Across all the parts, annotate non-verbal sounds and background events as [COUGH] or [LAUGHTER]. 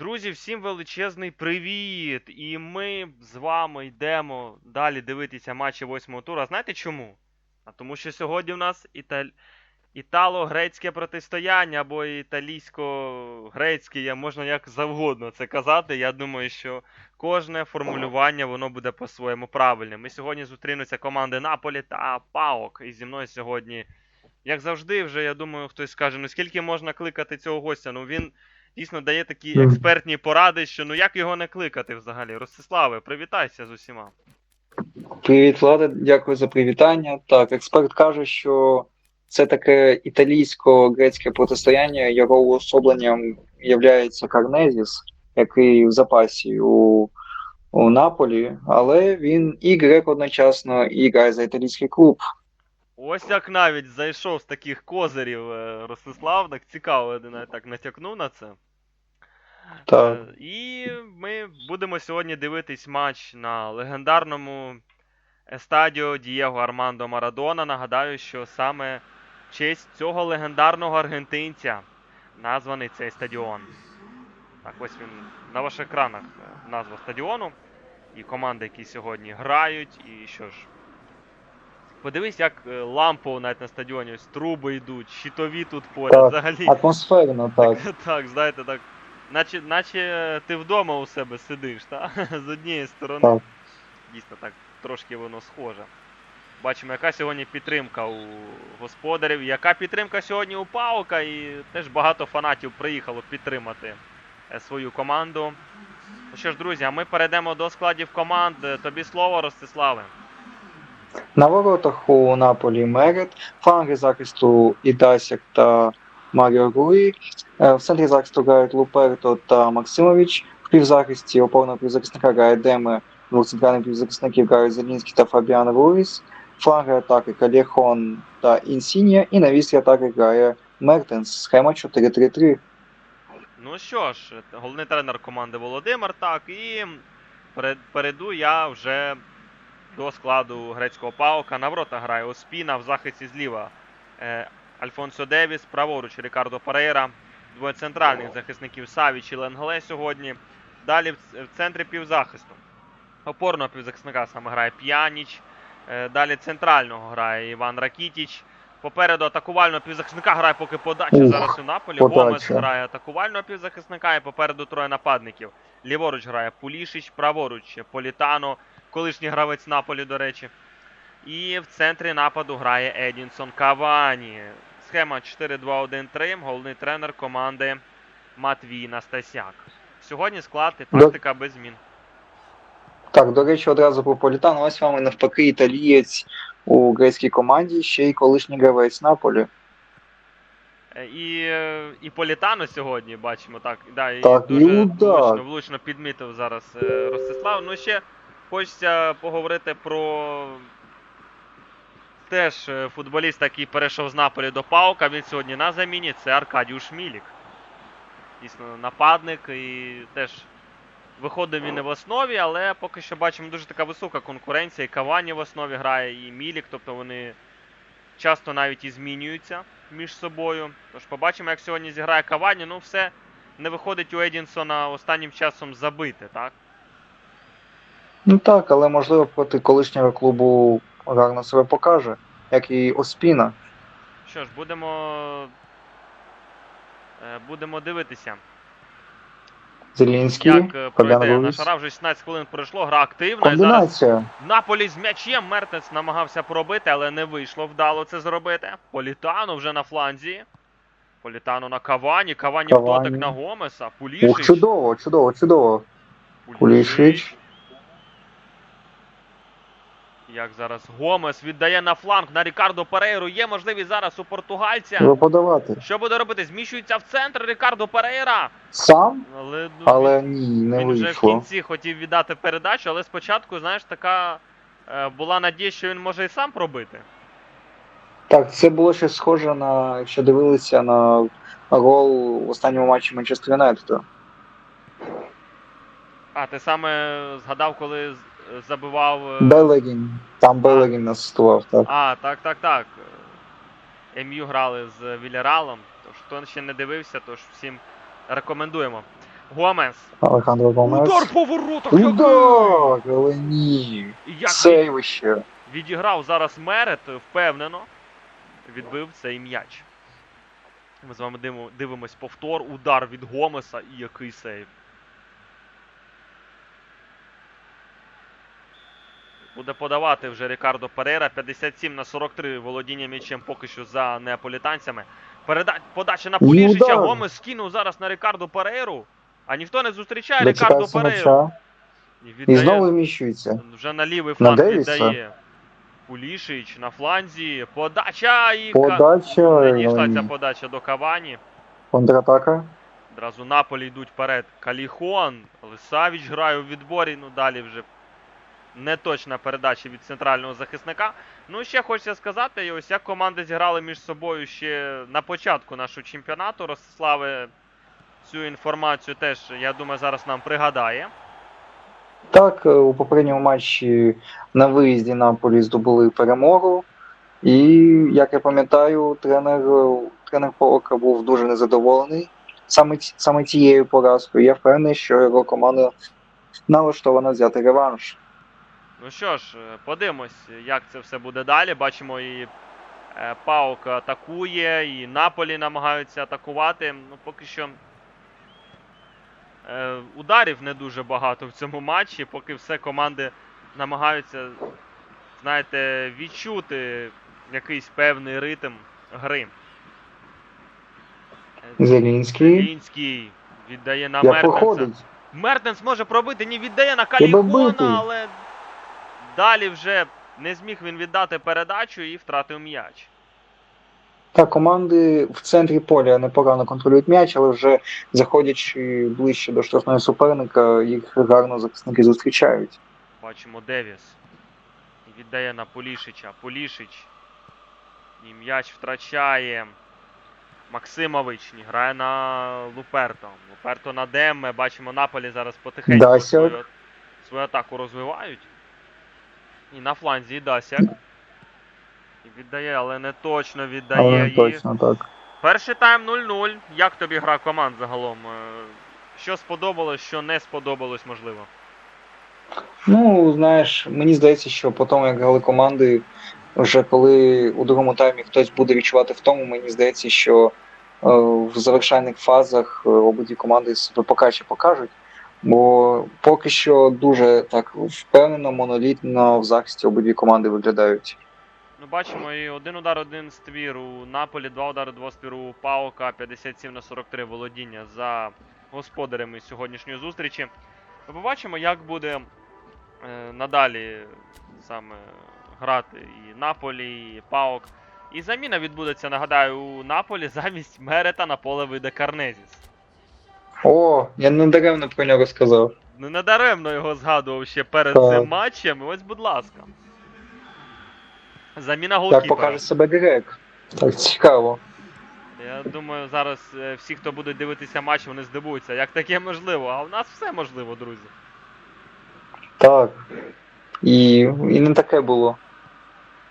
Друзі, всім величезний привіт! І ми з вами йдемо далі дивитися матчі восьмого тура. Знаєте чому? А тому що сьогодні в нас італь... італо-грецьке протистояння або італійсько-грецьке, можна як завгодно це казати. Я думаю, що кожне формулювання воно буде по-своєму правильним. Ми сьогодні зустрінуться команди Наполі та Паок. І зі мною сьогодні, як завжди, вже я думаю, хтось скаже, ну скільки можна кликати цього гостя? Ну він дійсно дає такі експертні поради, що ну як його не кликати взагалі. Ростиславе, привітайся з усіма. Привіт, Влада, дякую за привітання. Так, експерт каже, що це таке італійсько-грецьке протистояння. Його уособленням є Карнезіс, який в запасі у, у Наполі, але він і грек одночасно, і грає за італійський клуб. Ось як навіть зайшов з таких козирів е, Ростислав, так цікаво, я так натякнув на це. Так. Е, І ми будемо сьогодні дивитись матч на легендарному естадіо Дієго Армандо Марадона. Нагадаю, що саме в честь цього легендарного аргентинця названий цей стадіон. Так, ось він на ваших екранах е, назва стадіону. І команди, які сьогодні грають, і що ж. Подивись, як е, лампово навіть на стадіоні, ось труби йдуть, щитові тут поряд. Так, Взагалі. Атмосферно, [LAUGHS] так. Так, знаєте, так. Наче, наче ти вдома у себе сидиш, та? [LAUGHS] З однієї сторони. Так. Дійсно, так трошки воно схоже. Бачимо, яка сьогодні підтримка у господарів, яка підтримка сьогодні у Паука, і теж багато фанатів приїхало підтримати е, свою команду. Ну що ж, друзі, а ми перейдемо до складів команд. Е, Тобі слово, Ростиславе. На воротах у Наполі Мерет, фланги захисту Ідасяк та Маріо Руї, Е, в центрі захисту грають Луперто та Максимович, в півзахисті опорного півзахисника грає Деме, двох центральних півзахисників грають Зелінський та Фабіан Руїс, фланги атаки Калєхон та Інсінія, і на вістрі атаки грає Мертенс, схема 4-3-3. Ну що ж, головний тренер команди Володимир, так, і перейду я вже до складу грецького паука. На ворота грає Оспіна, в захисті зліва е, Альфонсо Девіс, праворуч Рікардо Парейра, двоє центральних захисників Савіч і Ленгле сьогодні. Далі в, центрі півзахисту. Опорного півзахисника саме грає П'яніч. Е, далі центрального грає Іван Ракітіч. Попереду атакувального півзахисника грає поки подача Ух, зараз у Наполі. подача. Гомес грає атакувального півзахисника і попереду троє нападників. Ліворуч грає Пулішич, праворуч Політано, колишній гравець Наполі, до речі. І в центрі нападу грає Едінсон Кавані. Схема 4-2-1-3. Головний тренер команди Матвій Настасяк. Сьогодні склад і тактика без змін. Так, до речі, одразу про Політану. Ось вам і навпаки італієць у грецькій команді, ще й колишній гравець Наполі. Е, І, е, і Політано сьогодні бачимо так. Да, і Так, дуже удар. влучно, влучно підмітив зараз е, Ростислав. Ну ще хочеться поговорити про теж е, футболіста, який перейшов з Наполі до Паука. Він сьогодні на заміні. Це Аркадіуш Мілік. Дійсно, нападник і теж виходив він не в основі, але поки що бачимо дуже така висока конкуренція. І Кавані в основі грає, і Мілік, тобто вони часто навіть і змінюються між собою. Тож побачимо, як сьогодні зіграє Кавані. Ну, все не виходить у Едінсона останнім часом забити, так? Ну так, але можливо проти колишнього клубу гарно себе покаже, як і Оспіна. Що ж, будемо. е, Будемо дивитися, Зелінський, як е, пройде наша гра. Вже 16 хвилин пройшло, гра активна. І зараз Наполі з м'ячем. Мертенс намагався пробити, але не вийшло вдало це зробити. Політано вже на фланзі. Політано на Кавані. Кавані в Кавані. дотик на Гомеса. Пулішич. Ух, чудово, чудово, чудово. Пулішич. Як зараз Гомес віддає на фланг на Рікардо Перейру. Є можливість зараз у португальця. Треба подавати. Що буде робити? Зміщується в центр Рікардо Перейра. Сам, Але, ну, але він, ні, не він вже в кінці хотів віддати передачу, але спочатку, знаєш, така е, була надія, що він може і сам пробити. Так, це було щось схоже на, якщо дивилися на гол в останньому матчі Манчестер Юнайтеда. А, ти саме згадав, коли забивав. е, Белегін. Там Белегін асистував, так. А, так, так, так. МЮ грали з Вільяралом. Тож хто ще не дивився, тож всім рекомендуємо. Гомес. Алехандро Гомес. Удар по воротах! Удар! Але ні. Як Сейвище. відіграв зараз Мерет, впевнено. Відбив цей м'яч. Ми з вами дивимось повтор, удар від Гомеса і який сейв. Буде подавати вже Рікардо Перейра. 57 на 43 володіння м'ячем поки що за неаполітанцями. Переда... Подача на І Пулішича. Гомес скинув зараз на Рікардо Перейру. А ніхто не зустрічає Рікардо Перейру. м'яча. І І знову вміщується. вже на лівий фланг Девіса? віддає. Пулішич на фланзі. Подача і Подача. не дійшла ця подача до Кавані. Контратака. Одразу Наполі йдуть вперед. Каліхон. Але Савіч грає у відборі. Ну далі вже неточна передача від центрального захисника. Ну, ще хочеться сказати, ось як команди зіграли між собою ще на початку нашого чемпіонату. Ростиславе цю інформацію теж, я думаю, зараз нам пригадає. Так, е, у попередньому матчі на виїзді Наполі здобули перемогу. І, як я пам'ятаю, тренер, е, тренер Полока був дуже незадоволений саме, саме цією поразкою. Я впевнений, що його команда налаштована взяти реванш. Ну що ж, е, подивимось, як це все буде далі. Бачимо, і е, Паук атакує, і Наполі намагаються атакувати. Ну, поки що е, ударів не дуже багато в цьому матчі, поки все команди намагаються, знаєте, відчути якийсь певний ритм гри. Зелінський. Зелінський віддає на Мертенса. Мертенс може пробити, ні віддає на. Каліхона, але далі вже не зміг він віддати передачу і втратив м'яч. Так, команди в центрі поля непогано контролюють м'яч, але вже заходячи ближче до штрафного суперника, їх гарно захисники зустрічають. Бачимо Девіс. І віддає на Полішича. Полішич. І м'яч втрачає. Максимович грає на Луперто. Луперто на Демме. Бачимо, Наполі зараз потихеньку Дасяк. свою, свою атаку розвивають. І на фланзі Дасяк. І віддає, але не точно віддає. Але не і... точно так. Перший тайм 0-0. Як тобі гра команд загалом? Е, Що сподобалось, що не сподобалось, можливо? Ну, знаєш, мені здається, що по тому, як грали команди, вже коли у другому таймі хтось буде відчувати втому, мені здається, що е, в завершальних фазах е, обидві команди себе покраще покажуть. Бо поки що дуже так впевнено, монолітно в захисті обидві команди виглядають. Ну, бачимо, і один удар, один ствір у Наполі, два удари, два ствір у Паука, 57 на 43 володіння за господарями сьогоднішньої зустрічі. Ми побачимо, як буде е, надалі саме грати і Наполі, і Паук. І заміна відбудеться, нагадаю, у Наполі замість Мерета на поле вийде Карнезіс. О, я не даремно про нього сказав. Ну, недаремно його згадував ще перед Так. цим матчем. І ось, будь ласка. Заміна Як голкіпера. покаже себе Грек. Так цікаво. Я думаю, зараз е, всі, хто будуть дивитися матч, вони здивуються, як таке можливо. А у нас все можливо, друзі. Так. І, і не таке було.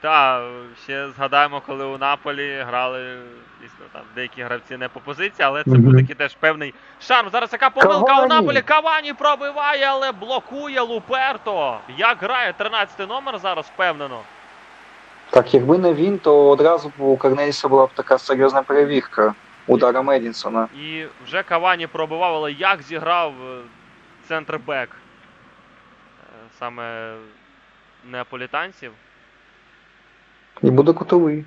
Та, е, ще згадаємо, коли у Наполі грали дійсно там деякі гравці не по позиції, але це був такий теж певний шарм. Зараз яка помилка у Наполі. Кавані пробиває, але блокує Луперто. Як грає 13 номер зараз, впевнено. Так, якби не він, то одразу б у Карнеліса була б така серйозна перевірка удара Медінсона. І вже Кавані пробивав, але як зіграв е, центрбек е, саме неаполітанців. І буде кутовий.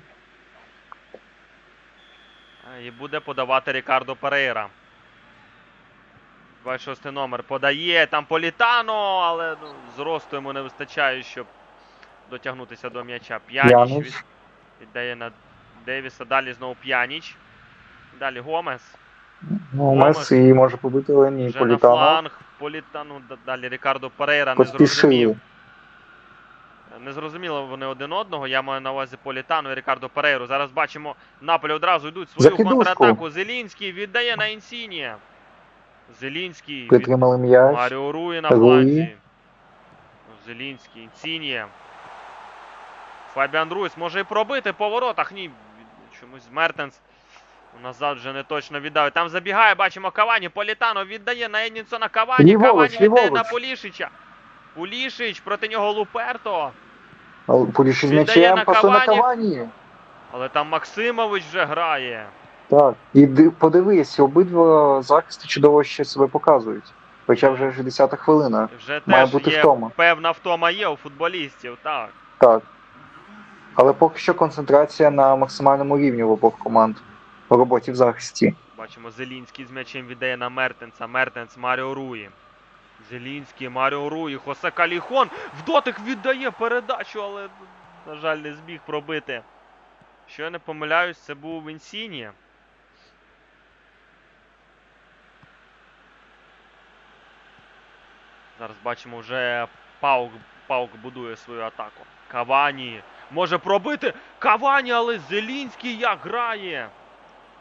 Е, І буде подавати Рікардо Перейра. 26 номер подає там Політано, але ну, зросту йому не вистачає, щоб дотягнутися до м'яча. П'яніч від- віддає на Девіса. Далі знову П'яніч. Далі Гомес. Гомес. Меси може побити, але ні. Вже на фланг. Політану. Далі Рікардо Перейра не зрозумів. Не зрозуміло вони один одного. Я маю на увазі Політану і Рікардо Перейру. Зараз бачимо, Наполі одразу йдуть свою Закидушку. контратаку. Зелінський віддає на Інсінія. Зелінський від м'яч. Маріо Руї на фланзі. Зелінський, Інсінія. Фабіан Руйс може і пробити по воротах. Ні, чомусь Мертенс Назад вже не точно віддав. Там забігає, бачимо Кавані. Політано віддає на Едінсона Кавані. Кавані віддає на. Пулішича. Пулішич проти нього Луперто. Поліші м'ячем, пасує на Кавані. Але там Максимович вже грає. Так. І подивись, обидва захисти чудово ще себе показують. Хоча вже 60-та хвилина. Вже Має теж бути є втома. певна втома є у футболістів, так. Так. Але поки що концентрація на максимальному рівні в обох команд в роботі в захисті. Бачимо, Зелінський з м'ячем віддає на Мертенса. Мертенс Маріо Руї. Зелінський, Маріо Руї, Хосе Каліхон. В дотик віддає передачу, але, на жаль, не зміг пробити. Що я не помиляюсь, це був Інсіні. Зараз бачимо вже Паук, Паук будує свою атаку. Кавані може пробити. Кавані, але Зелінський як грає.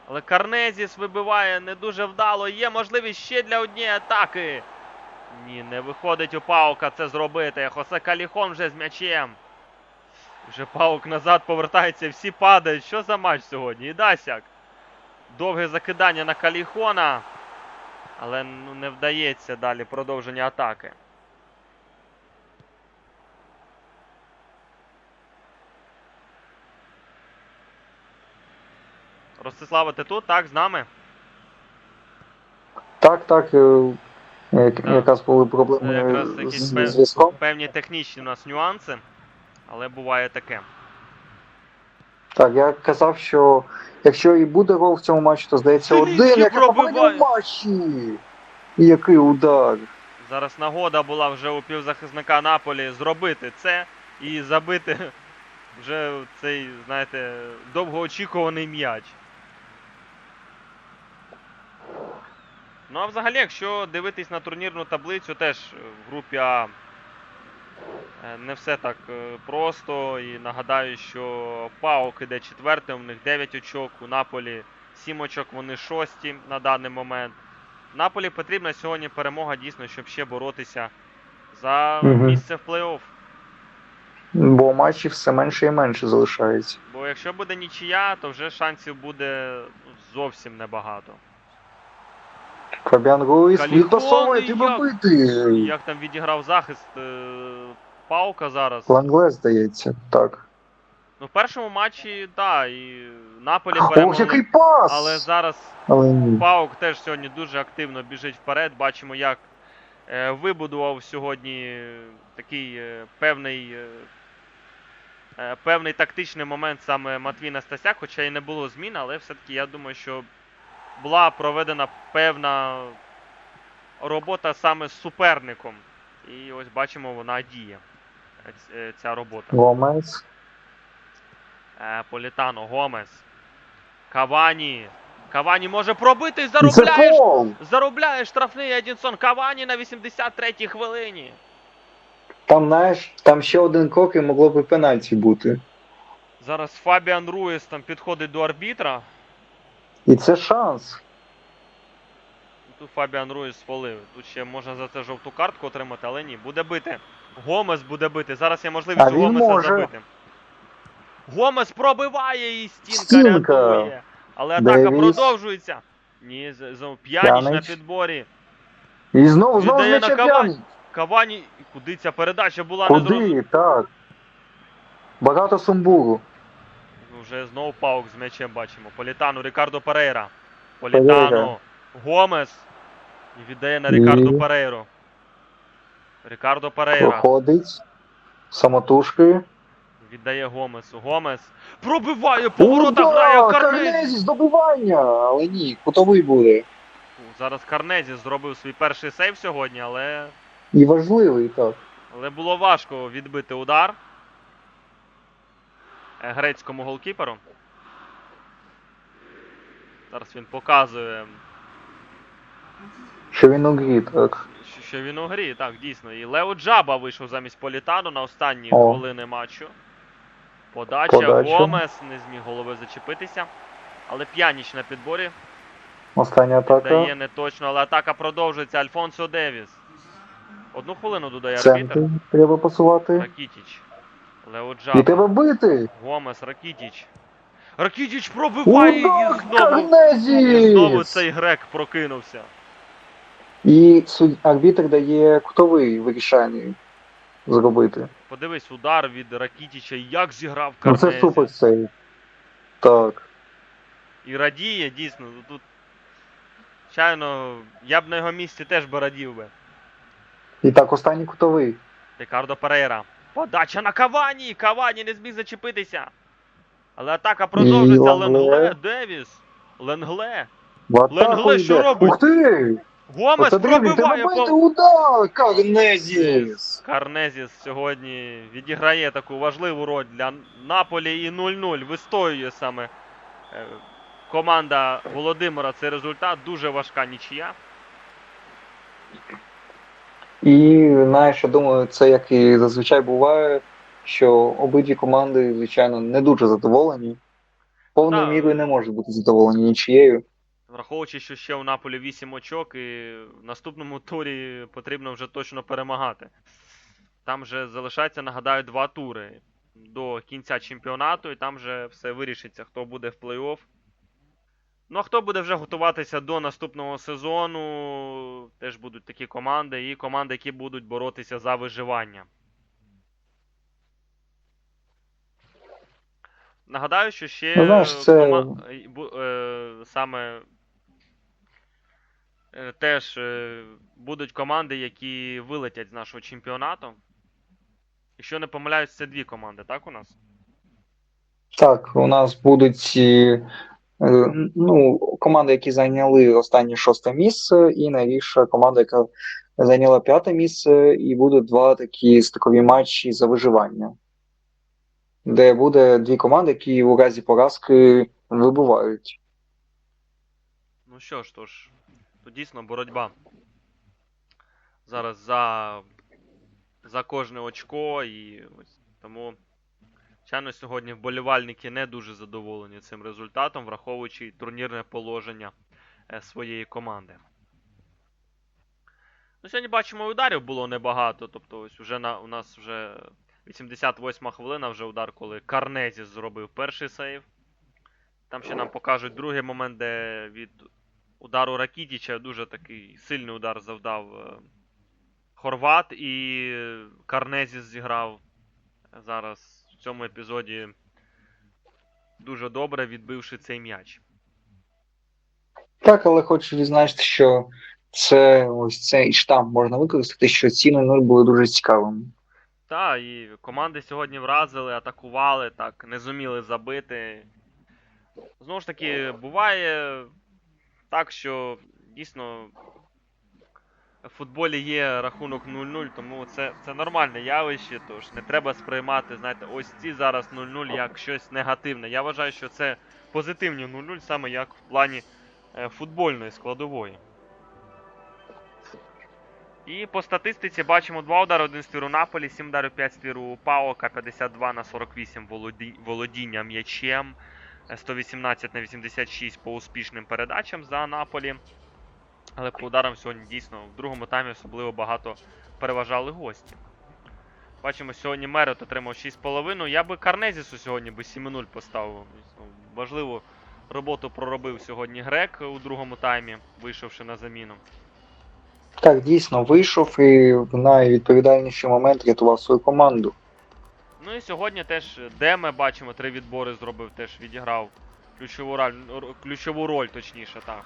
Але Карнезіс вибиває не дуже вдало. Є можливість ще для однієї атаки. Ні, не виходить у Паука це зробити. Хосе Каліхон вже з м'ячем. Вже Паук назад повертається, всі падають. Що за матч сьогодні? І Дасяк. Довге закидання на Каліхона. Але ну, не вдається далі продовження атаки. Ростислава, ти тут? Так, з нами? Так, так. Як- Так. Якраз були проблеми Якраз з якісь з зв'язком. певні технічні у нас нюанси, але буває таке. Так, я казав, що якщо і буде гол в цьому матчі, то здається один, як в матчі. І який удар. Зараз нагода була вже у півзахисника Наполі зробити це і забити [LAUGHS] вже цей, знаєте, довгоочікуваний м'яч. Ну а взагалі, якщо дивитись на турнірну таблицю, теж е, в групі А е, не все так е, просто. І нагадаю, що Паук іде четвертим, у них 9 очок, у Наполі 7 очок, вони шості на даний момент. Наполі потрібна сьогодні перемога дійсно, щоб ще боротися за місце в плей-офф. Бо матчів все менше і менше залишається. Бо якщо буде нічия, то вже шансів буде зовсім небагато. Фабіан Руїс відпасовує, як- бити. Як там відіграв захист е, Паука зараз. Ланглес, здається, так. Ну, в першому матчі, так, і Наполі Ох, який пас! Але зараз Але. Паук теж сьогодні дуже активно біжить вперед. Бачимо, як е, вибудував сьогодні такий е, певний, е, е, певний тактичний момент саме Матвій Настасяк, хоча і не було змін, але все-таки я думаю, що була проведена певна робота саме з суперником. І ось бачимо, вона діє. е, е, Ця робота. Гомес. Е, Політано, Гомес. Кавані. Кавані може пробити і І заробляєш. Заробляє штрафний Едінсон Кавані на 83-й хвилині. Там, знаєш, там ще один крок і могло б і пенальті бути. Зараз Фабіан Руїс там підходить до арбітра. І це шанс. Тут Фабіан Руїс спалив. Тут ще можна за це жовту картку отримати, але ні. Буде бити. Гомес буде бити. Зараз є можливість А у він Гомеса може. забити. Гомес пробиває і стінка Стінка. рятує. Але атака Девіс. продовжується. Ні, з- з- п'яніч на підборі. І знову, знову Віддає на Кавані. Кавані. Куди ця передача була не зрозуміла. Куди? Так. Багато сумбуру. Вже знову паук з м'ячем бачимо. Політану, Рікардо Перейра. Політану. Гомес. І віддає на І- Рікардо Перейру. Рікардо Перейра. Проходить. Самотужки. Віддає Гомесу. Гомес. Пробиває, поворота грає Удар! Карнезі. Карнезі! Але ні, кутовий буде. Зараз Карнезі зробив свій перший сейв сьогодні, але, І важливий, так. але було важко відбити удар. Грецькому голкіперу. Зараз він показує Що він у грі, так. Що- Що він у грі, так, дійсно. І Лео Джаба вийшов замість Політану на останні О. хвилини матчу. Подача, Подача. Гомес не зміг голови зачепитися. Але п'яніч на підборі Остання атака. дає не точно, але атака продовжується. Альфонсо Девіс. Одну хвилину додає арбітер. Треба посувати. Ракітіч. Лео І треба бити. Гомес, Ракітіч. Ракітіч пробиває і Удар знову. І знову цей грек прокинувся. І суд... арбітр дає кутовий вирішальний зробити. Подивись, удар від Ракітіча, як зіграв Ну це супер сейв. Так. І радіє, дійсно. Тут, звичайно, я б на його місці теж би радів би. І так, останній кутовий. Рикардо Перейра. Подача на Кавані! Кавані не зміг зачепитися. Але атака продовжується. Ленгле. Девіс. Ленгле. Ленгле що робить? Ух ти! Гомес пробиває треба по... удар! Карнезіс! Карнезіс сьогодні відіграє таку важливу роль для Наполі і 0-0 вистоює саме е, команда Володимира. Цей результат дуже важка нічия. І знаєш, я думаю, це як і зазвичай буває, що обидві команди, звичайно, не дуже задоволені. Повною мірою не можуть бути задоволені нічією. Враховуючи, що ще у Наполі 8 очок, і в наступному турі потрібно вже точно перемагати. Там вже залишається, нагадаю, два тури до кінця чемпіонату, і там вже все вирішиться, хто буде в плей-офф. Ну, а хто буде вже готуватися до наступного сезону, теж будуть такі команди, і команди, які будуть боротися за виживання. Нагадаю, що ще Ну, знаєш, це- кома- е, е, саме е, теж будуть команди, які вилетять з нашого чемпіонату. Якщо не помиляюсь, це дві команди, так у нас? Так, у нас будуть ну, команди, які зайняли останнє шосте місце, і найбільша команда, яка зайняла п'яте місце, і будуть два такі стикові матчі за виживання, де буде дві команди, які у разі поразки вибувають. Ну що ж, то ж, то дійсно боротьба. Зараз за, за кожне очко і ось тому. Звичайно, сьогодні вболівальники не дуже задоволені цим результатом, враховуючи турнірне положення е, своєї команди. Ну, сьогодні бачимо, ударів було небагато. Тобто, ось уже на, у нас вже 88 хвилина, вже удар, коли Карнезіс зробив перший сейв. Там ще нам покажуть другий момент, де від удару Ракітіча дуже такий сильний удар завдав е, Хорват, і Карнезіс зіграв зараз в цьому епізоді дуже добре, відбивши цей м'яч. Так, але хочу відзначити, що це ось цей штамп можна використати, що ці 0 були дуже цікавими. Та, і команди сьогодні вразили, атакували, так, не зуміли забити. Знову ж таки, буває так, що дійсно в футболі є рахунок 0-0, тому це, це нормальне явище, тож не треба сприймати, знаєте, ось ці зараз 0-0 як щось негативне. Я вважаю, що це позитивні 0-0, саме як в плані е, футбольної складової. І по статистиці бачимо 2 удари, 1 ствір у Наполі, 7 ударів, 5 ствір у Паока, 52 на 48 володі... володіння м'ячем, е, 118 на 86 по успішним передачам за Наполі. Але по ударам сьогодні дійсно в другому таймі особливо багато переважали гості. Бачимо, сьогодні Мерет отримав 6,5. Я би Карнезісу сьогодні би 7-0 поставив. Важливу роботу проробив сьогодні Грек у другому таймі, вийшовши на заміну. Так, дійсно, вийшов і в найвідповідальніший момент рятував свою команду. Ну і сьогодні теж Деме, бачимо, три відбори зробив, теж відіграв ключову роль, ключову роль, точніше, так.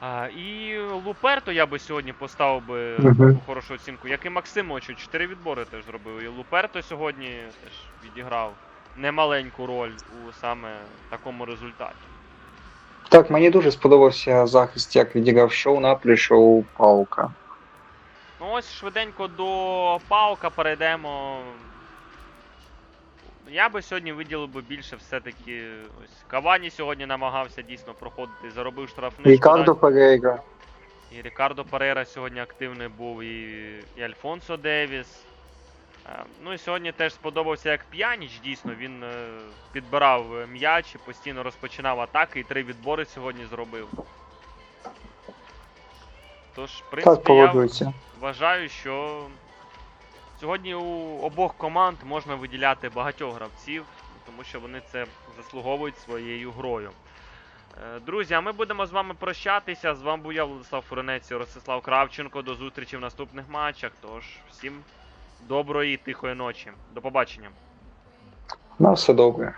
А, і Луперто я би сьогодні поставив би Мгм. хорошу оцінку, як і Максимовичу, чотири відбори теж зробив. І Луперто сьогодні теж відіграв немаленьку роль у саме такому результаті. Так, мені дуже сподобався захист, як відіграв шоу Наполі, шоу Паука. Ну ось швиденько до Паука перейдемо. Я би сьогодні виділив би більше все-таки. Ось Кавані сьогодні намагався дійсно проходити, заробив штрафний. Рікардо Перейра. І Рікардо Перейра сьогодні активний був, і, і Альфонсо Девіс. Е, Ну і сьогодні теж сподобався як П'яніч, дійсно, він е, підбирав е, м'яч і постійно розпочинав атаки, і три відбори сьогодні зробив. Тож, в принципі, я вважаю, що сьогодні у обох команд можна виділяти багатьох гравців, тому що вони це заслуговують своєю грою. Е, Друзі, а ми будемо з вами прощатися. З вами був я, Владислав Фуренець і Ростислав Кравченко. До зустрічі в наступних матчах. Тож, всім доброї, тихої ночі. До побачення. На все добре.